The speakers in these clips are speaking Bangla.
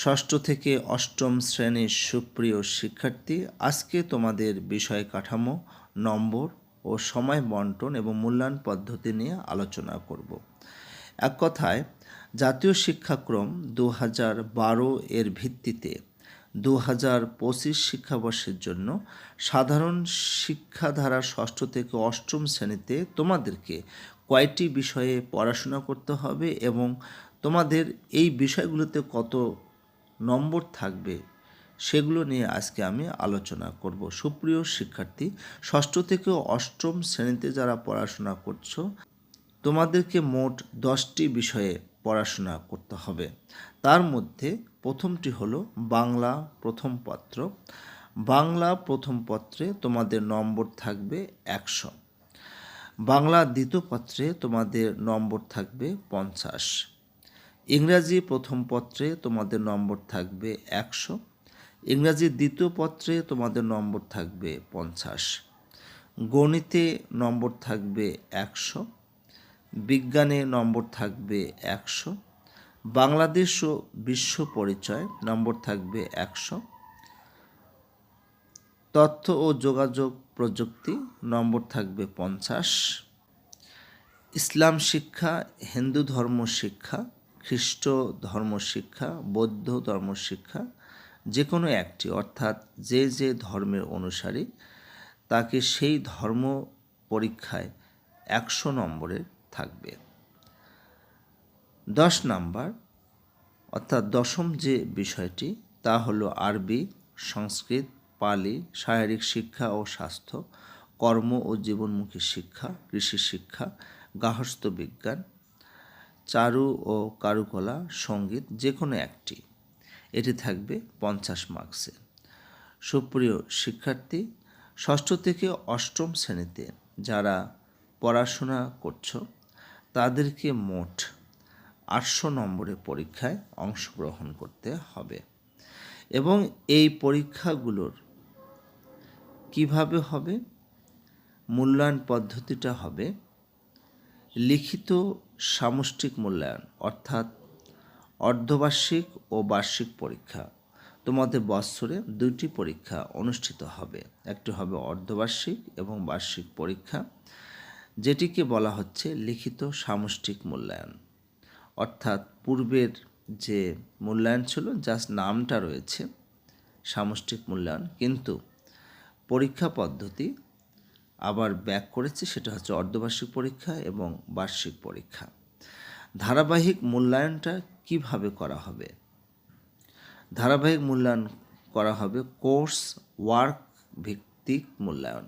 ষষ্ঠ থেকে অষ্টম শ্রেণির সুপ্রিয় শিক্ষার্থী, আজকে তোমাদের বিষয় কাঠামো, নম্বর ও সময় বন্টন এবং মূল্যায়ন পদ্ধতি নিয়ে আলোচনা করব। এক কথায়, জাতীয় শিক্ষাক্রম দু হাজার বারো এর ভিত্তিতে দু হাজার পঁচিশ শিক্ষাবর্ষের জন্য সাধারণ শিক্ষাধারা ষষ্ঠ থেকে অষ্টম শ্রেণীতে তোমাদেরকে কয়টি বিষয়ে পড়াশোনা করতে হবে এবং তোমাদের এই বিষয়গুলোতে কত নম্বর থাকবে। সেগুলো নিয়ে আজকে আমি আলোচনা করব। সুপ্রিয় শিক্ষার্থী, ষষ্ঠ থেকে অষ্টম শ্রেণীতে যারা পড়াশোনা করছ, তোমাদেরকে মোট দশটি বিষয়ে পড়াশোনা করতে হবে। তার মধ্যে প্রথমটি হলো বাংলা প্রথম পত্র। বাংলা প্রথম পত্রে তোমাদের নম্বর থাকবে একশো। বাংলা দ্বিতীয় পত্রে তোমাদের নম্বর থাকবে পঞ্চাশ। ইংরাজি প্রথম পত্রে তোমাদের নম্বর থাকবে একশো। ইংরাজি দ্বিতীয় পত্রে তোমাদের নম্বর থাকবে পঞ্চাশ। গণিতে নম্বর থাকবে একশো। বিজ্ঞানে নম্বর থাকবে একশো। বাংলাদেশ ও বিশ্ব পরিচয় নম্বর থাকবে একশো। তথ্য ও যোগাযোগ প্রযুক্তি নম্বর থাকবে পঞ্চাশ। ইসলাম শিক্ষা, হিন্দু ধর্ম শিক্ষা খ্রিস্ট ধর্ম শিক্ষা বৌদ্ধ ধর্ম শিক্ষা যে কোনো একটি, অর্থাৎ যে যে ধর্মের অনুসারী, তাকে সেই ধর্ম পরীক্ষায় একশো নম্বরে থাকবে। দশ নাম্বার, অর্থাৎ দশম যে বিষয়টি, তা হলো আরবি, সংস্কৃত, পালি, শারীরিক শিক্ষা ও স্বাস্থ্য, কর্ম ও জীবনমুখী শিক্ষা, কৃষি শিক্ষা, গার্হস্থ্য বিজ্ঞান চারু ও কারুকলা, সংগীত যে কোনো একটি। এটি থাকবে পঞ্চাশ মার্কসে সুপ্রিয় শিক্ষার্থী, ষষ্ঠ থেকে অষ্টম শ্রেণীতে যারা পড়াশোনা করছ, তাদেরকে মোট আটশো নম্বরের পরীক্ষায় অংশগ্রহণ করতে হবে। এবং এই পরীক্ষাগুলোর কীভাবে হবে? মূল্যায়ন পদ্ধতিটা হবে লিখিত সামষ্টিক মূল্যায়ন, অর্থাৎ অর্ধবার্ষিক ও বার্ষিক পরীক্ষা। তোমাদের বৎসরে দুইটি পরীক্ষা অনুষ্ঠিত হবে। একটি হবে অর্ধবার্ষিক এবং বার্ষিক পরীক্ষা, যেটিকে বলা হচ্ছে লিখিত সামষ্টিক মূল্যায়ন। অর্থাৎ পূর্বের যে মূল্যায়ন ছিল জাস্ট নামটা রয়েছে সামষ্টিক মূল্যায়ন, কিন্তু পরীক্ষা পদ্ধতি আবার ব্যাক করেছে, সেটা হচ্ছে অর্ধবার্ষিক পরীক্ষা এবং বার্ষিক পরীক্ষা। ধারাবাহিক মূল্যায়নটা কীভাবে করা হবে? ধারাবাহিক মূল্যায়ন করা হবে কোর্স ওয়ার্ক ভিত্তিক মূল্যায়ন।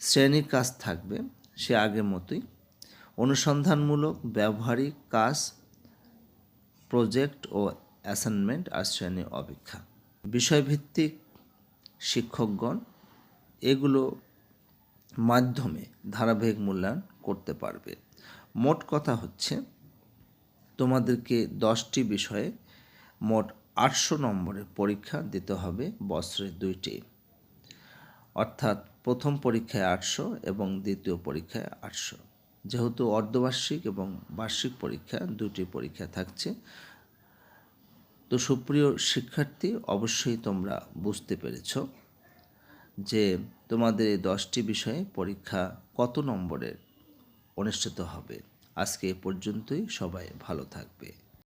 শ্রেণির কাজ থাকবে সে আগের মতোই। অনুসন্ধানমূলক, ব্যবহারিক কাজ, প্রজেক্ট ও অ্যাসাইনমেন্ট আর শ্রেণি অপেক্ষা। বিষয়ভিত্তিক শিক্ষকগণ এগুলো মাধ্যমে ধারাবাহিক মূল্যায়ন করতে পারবে। মোট কথা হচ্ছে, তোমাদেরকে দশটি বিষয়ে মোট আটশো নম্বরের পরীক্ষা দিতে হবে বছরে দুইটি। অর্থাৎ প্রথম পরীক্ষায় আটশো এবং দ্বিতীয় পরীক্ষায় আটশো। যেহেতু অর্ধবার্ষিক এবং বার্ষিক পরীক্ষা দুটি পরীক্ষা থাকছে, তো সুপ্রিয় শিক্ষার্থী, অবশ্যই তোমরা বুঝতে পেরেছ যে তোমাদের এই দশটি বিষয়ে পরীক্ষা কত নম্বরের অনুষ্ঠিত হবে? আজকে এ পর্যন্তই, সবাই ভালো থাকবে।